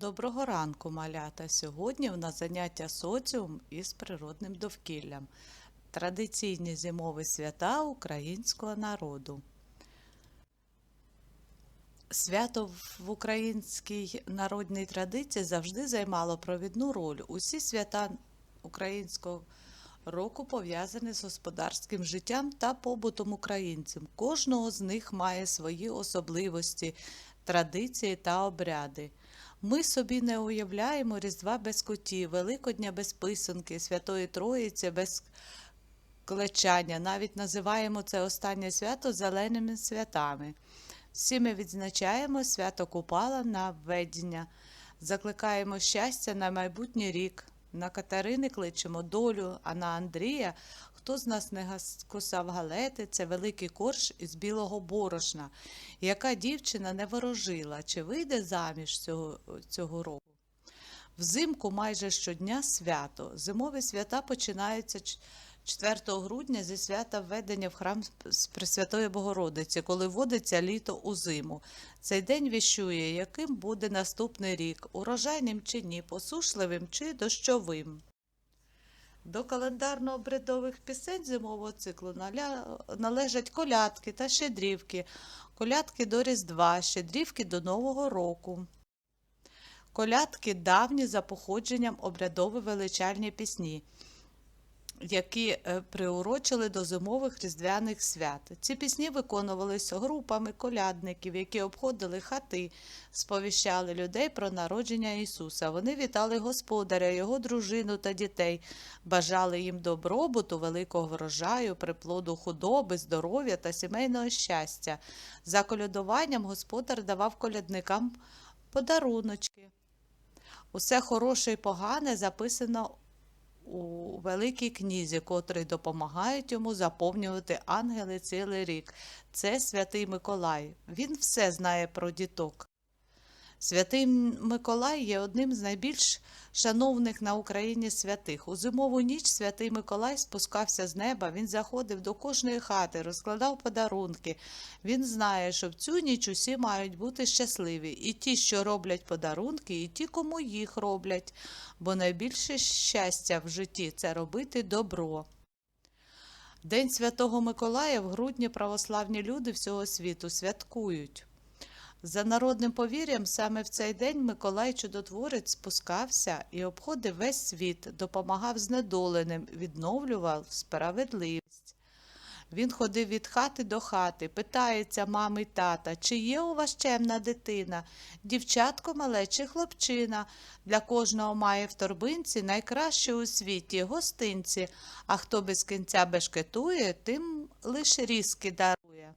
Доброго ранку, малята! Сьогодні у нас заняття соціум із природним довкіллям. Традиційні зимові свята українського народу. Свято в українській народній традиції завжди займало провідну роль. Усі свята українського року пов'язані з господарським життям та побутом українців. Кожного з них має свої особливості, традиції та обряди. Ми собі не уявляємо Різдва без кутів, Великодня без писанки, Святої Троїці без клечання. Навіть називаємо це останнє свято зеленими святами. Всі ми відзначаємо свято Купала на введення, закликаємо щастя на майбутній рік. На Катерини кличемо долю, а на Андрія, хто з нас не кусав галети, це великий корж із білого борошна. Яка дівчина не ворожила, чи вийде заміж цього, цього року? Взимку майже щодня свято. Зимові свята починаються 4 грудня зі свята введення в храм Пресвятої Богородиці, коли вводиться літо у зиму. Цей день віщує, яким буде наступний рік, урожайним чи ні, посушливим чи дощовим. До календарно-обрядових пісень зимового циклу належать колядки та щедрівки, колядки до Різдва, щедрівки до Нового року. Колядки давні за походженням обрядові величальні пісні, які е, приурочили до зимових різдвяних свят. Ці пісні виконувалися групами колядників, які обходили хати, сповіщали людей про народження Ісуса. Вони вітали Господаря, його дружину та дітей, бажали їм добробуту, великого врожаю, приплоду худоби, здоров'я та сімейного щастя. За колядуванням господар давав колядникам подаруночки. Усе хороше і погане записано у великій книзі, котрий допомагають йому заповнювати ангели цілий рік. Це святий Миколай. Він все знає про діток. Святий Миколай є одним з найбільш шановних на Україні святих. У зимову ніч святий Миколай спускався з неба, він заходив до кожної хати, розкладав подарунки. Він знає, що в цю ніч усі мають бути щасливі, і ті, що роблять подарунки, і ті, кому їх роблять, бо найбільше щастя в житті це робити добро. День Святого Миколая в грудні православні люди всього світу святкують. За народним повір'ям, саме в цей день Миколай Чудотворець спускався і обходив весь світ, допомагав знедоленим, відновлював справедливість. Він ходив від хати до хати, питається мами й тата, чи є у вас чемна дитина, дівчатко мале чи хлопчина. Для кожного має в торбинці найкраще у світі гостинці, а хто без кінця бешкетує, тим лиш різки дарує.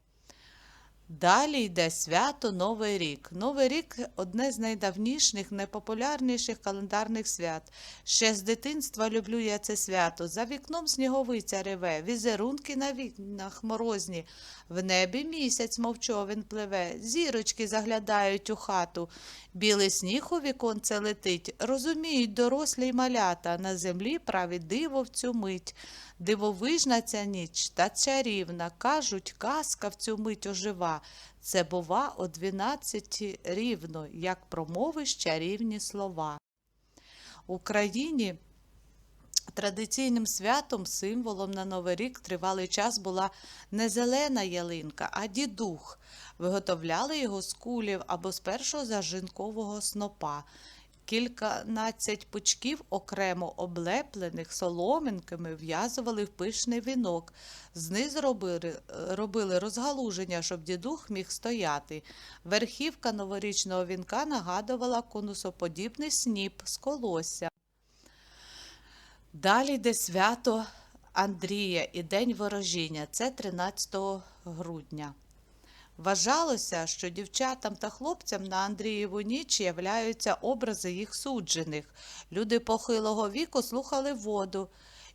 Далі йде свято Новий рік. Новий рік одне з найдавніших, найпопулярніших календарних свят. Ще з дитинства люблю я це свято. За вікном сніговиця реве, візерунки на вікнах морозні. В небі місяць мовчовин пливе, зірочки заглядають у хату. Білий сніг у віконце летить. Розуміють дорослі й малята, на землі править диво в цю мить. Дивовижна ця ніч та чарівна, кажуть, казка в цю мить ожива. Це бува о дванадцяті рівно, як промовиш чарівні слова. В Україні традиційним святом, символом на Новий рік тривалий час була не зелена ялинка, а дідух. Виготовляли його з кулів або з першого зажинкового снопа. Кільканадцять пучків окремо облеплених соломинками в'язували в пишний вінок. Знизу робили, робили розгалуження, щоб дідух міг стояти. Верхівка новорічного вінка нагадувала конусоподібний сніп з колосся. Далі йде свято Андрія і День ворожіння. Це 13 грудня. Вважалося, що дівчатам та хлопцям на Андрієву ніч являються образи їх суджених. Люди похилого віку слухали воду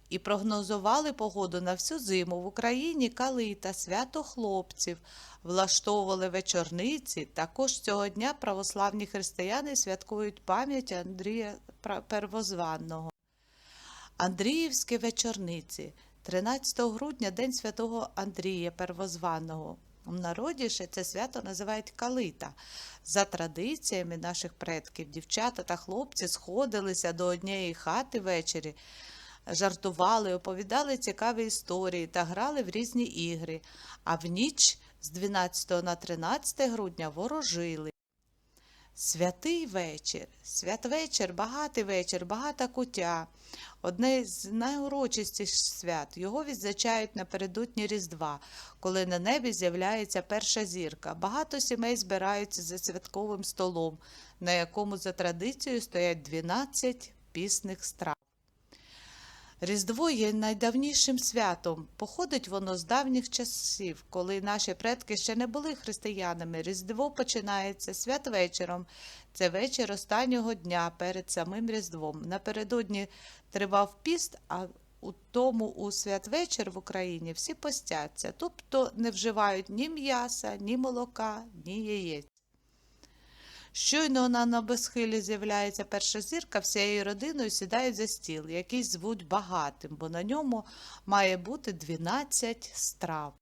і прогнозували погоду на всю зиму в Україні калита, свято хлопців, влаштовували вечорниці. Також цього дня православні християни святкують пам'ять Андрія Первозванного. Андріївські вечорниці. 13 грудня День святого Андрія Первозваного. У народі ще це свято називають калита. За традиціями наших предків, дівчата та хлопці сходилися до однієї хати ввечері, жартували, оповідали цікаві історії та грали в різні ігри, а в ніч з 12 на 13 грудня ворожили. Святий вечір, святвечір, багатий вечір, багата куття. Одне з найурочистіших свят. Його відзначають напередодні Різдва, коли на небі з'являється перша зірка. Багато сімей збираються за святковим столом, на якому за традицією стоять 12 пісних страв. Різдво є найдавнішим святом. Походить воно з давніх часів, коли наші предки ще не були християнами. Різдво починається святвечором. Це вечір останнього дня перед самим Різдвом. Напередодні тривав піст, а у тому у святвечір в Україні всі постяться, тобто не вживають ні м'яса, ні молока, ні яєць. Щойно на небосхилі з'являється перша зірка, всією родиною сідають за стіл, який звуть багатим, бо на ньому має бути 12 страв.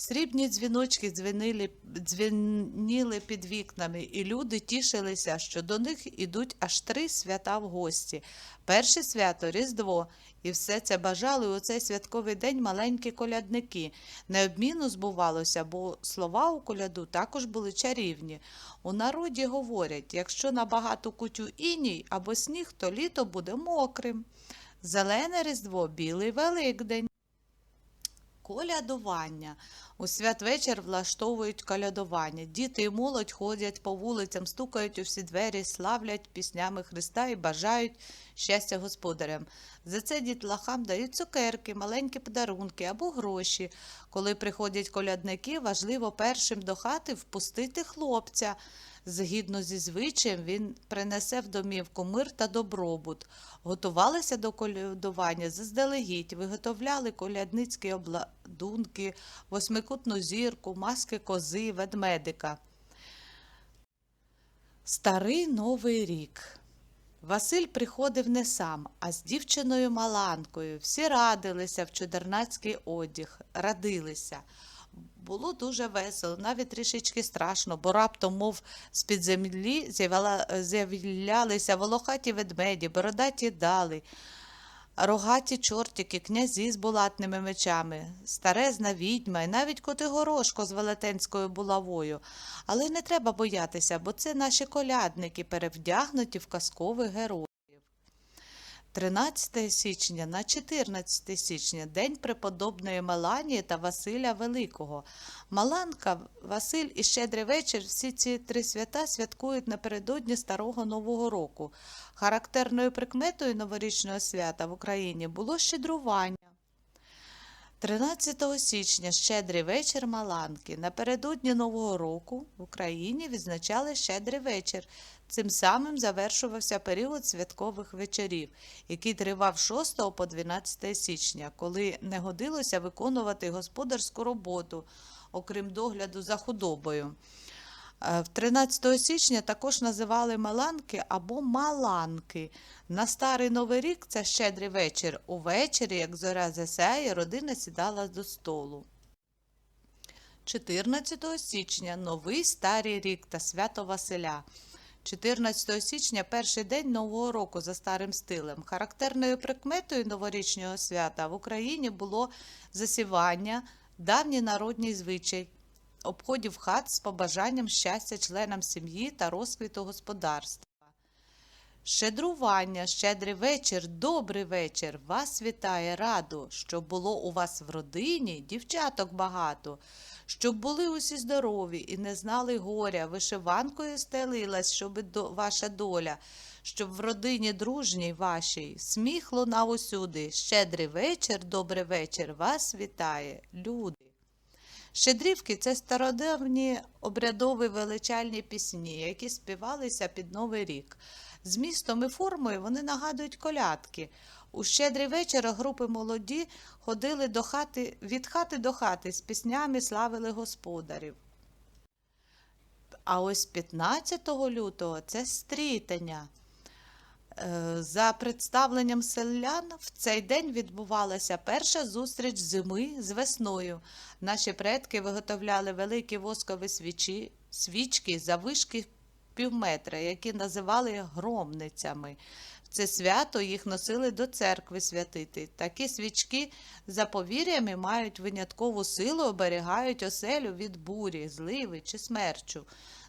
Срібні дзвіночки дзвенили, дзвеніли під вікнами, і люди тішилися, що до них ідуть аж три свята в гості. Перше свято Різдво, і все це бажали у цей святковий день маленькі колядники. Необмінно збувалося, бо слова у коляду також були чарівні. У народі говорять, якщо на багату кутю іній або сніг, то літо буде мокрим. Зелене Різдво, білий Великдень. Колядування. У святвечір влаштовують колядування. Діти і молодь ходять по вулицям, стукають у всі двері, славлять піснями Христа і бажають щастя господарям. За це дітлахам дають цукерки, маленькі подарунки або гроші. Коли приходять колядники, важливо першим до хати впустити хлопця. Згідно зі звичаєм, він принесе в домівку мир та добробут. Готувалися до колядування заздалегідь, виготовляли колядницькі обладунки, восьмикутну зірку, маски кози, ведмедика. Старий Новий рік. Василь приходив не сам, а з дівчиною Маланкою. Всі радилися в чудернацький одяг, радилися. Було дуже весело, навіть трішечки страшно, бо раптом, мов з-під землі, з'являлися волохаті ведмеді, бородаті дали, рогаті чортики, князі з булатними мечами, старезна відьма і навіть Котигорошко з велетенською булавою. Але не треба боятися, бо це наші колядники, перевдягнуті в казкових героїв. 13 січня на 14 січня день преподобної Маланії та Василя Великого. Маланка, Василь і Щедрий вечір всі ці три свята святкують напередодні Старого Нового року. Характерною прикметою новорічного свята в Україні було щедрування. 13 січня щедрий вечір Маланки. Напередодні Нового року в Україні відзначали щедрий вечір. Цим самим завершувався період святкових вечорів, який тривав 6 по 12 січня, коли не годилося виконувати господарську роботу, окрім догляду за худобою. Е, В 13 січня також називали Маланки або Маланки. На старий новий рік це щедрий вечір. Увечері, як зоря засяє, родина сідала до столу. 14 січня новий старий рік та свято Василя. 14 січня перший день Нового року за старим стилем. Характерною прикметою новорічного свята в Україні було засівання, давній народній звичай обходів хат з побажанням щастя членам сім'ї та розквіту господарства. Щедрування, щедрий вечір, добрий вечір. Вас вітає раду, щоб було у вас в родині дівчаток багато, щоб були усі здорові і не знали горя, вишиванкою стелилась, щоб ваша доля, щоб в родині дружній вашій сміх лунав усюди. Щедрий вечір, добрий вечір. Вас вітає, люди. Щедрівки це стародавні обрядові величальні пісні, які співалися під Новий рік. Змістом і формою вони нагадують колядки. У щедрий вечір групи молоді ходили до хати, від хати до хати з піснями славили господарів. А ось 15 лютого це стрітення. Е, За представленням селян в цей день відбувалася перша зустріч зими з весною. Наші предки виготовляли великі воскові свічі, свічки завишки півметра, які називали громницями. В це свято їх носили до церкви святити. Такі свічки за повір'ями мають виняткову силу, оберігають оселю від бурі, зливи чи смерчу,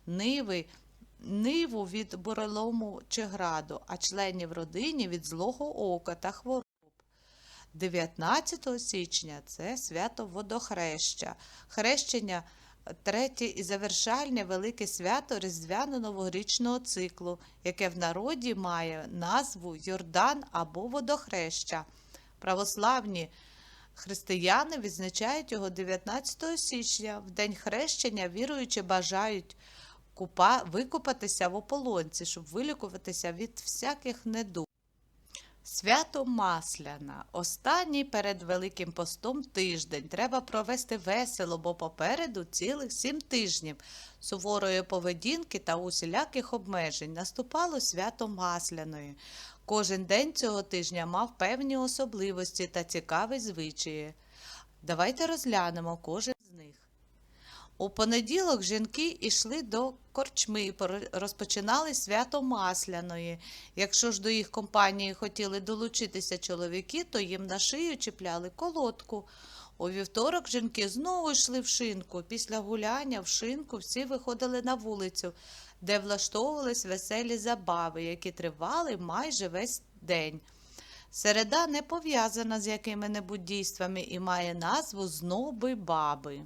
ниви, ниву від бурелому чи граду, а членів родині від злого ока та хвороб. 19 січня це свято водохреща. Хрещення третє і завершальне велике свято різдвяно-новорічного циклу, яке в народі має назву Йордан або водохреща. Православні християни відзначають його 19 січня. В день хрещення віруючи бажають купа, викупатися в ополонці, щоб вилікуватися від всяких недуг. Свято Масляна. Останній перед Великим постом тиждень. Треба провести весело, бо попереду цілих сім тижнів суворої поведінки та усіляких обмежень. Наступало свято Масляної. Кожен день цього тижня мав певні особливості та цікаві звичаї. Давайте розглянемо кожен. У понеділок жінки йшли до корчми, пор- розпочинали свято Масляної. Якщо ж до їх компанії хотіли долучитися чоловіки, то їм на шию чіпляли колодку. У вівторок жінки знову йшли в шинку. Після гуляння в шинку всі виходили на вулицю, де влаштовувались веселі забави, які тривали майже весь день. Середа не пов'язана з якими-небудь дійствами і має назву Зноби баби.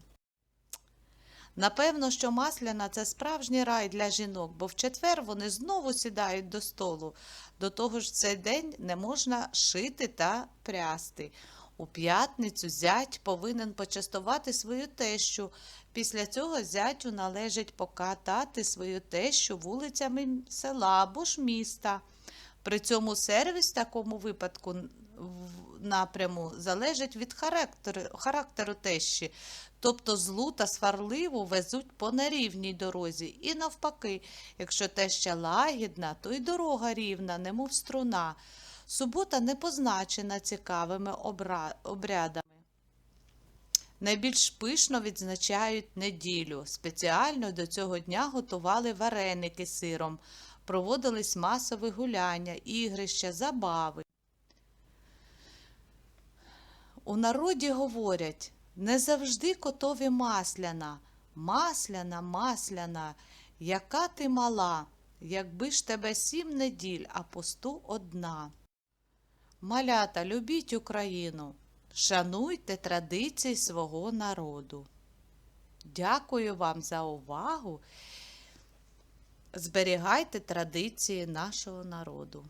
Напевно, що масляна це справжній рай для жінок, бо в четвер вони знову сідають до столу. До того ж, в цей день не можна шити та прясти. У п'ятницю зять повинен почастувати свою тещу. Після цього зятю належить покатати свою тещу вулицями села або ж міста. При цьому сервіс в такому випадку напряму залежить від характеру, характеру тещі. Тобто злу та сварливу везуть по нерівній дорозі. І навпаки, якщо теща лагідна, то й дорога рівна, немов струна. Субота не позначена цікавими обрядами. Найбільш пишно відзначають неділю. Спеціально до цього дня готували вареники сиром, проводились масові гуляння, ігрища, забави. У народі говорять не завжди котові масляна, масляна, масляна, яка ти мала, якби ж тебе сім неділь, а посту одна. Малята, любіть Україну, шануйте традиції свого народу. Дякую вам за увагу. Зберігайте традиції нашого народу.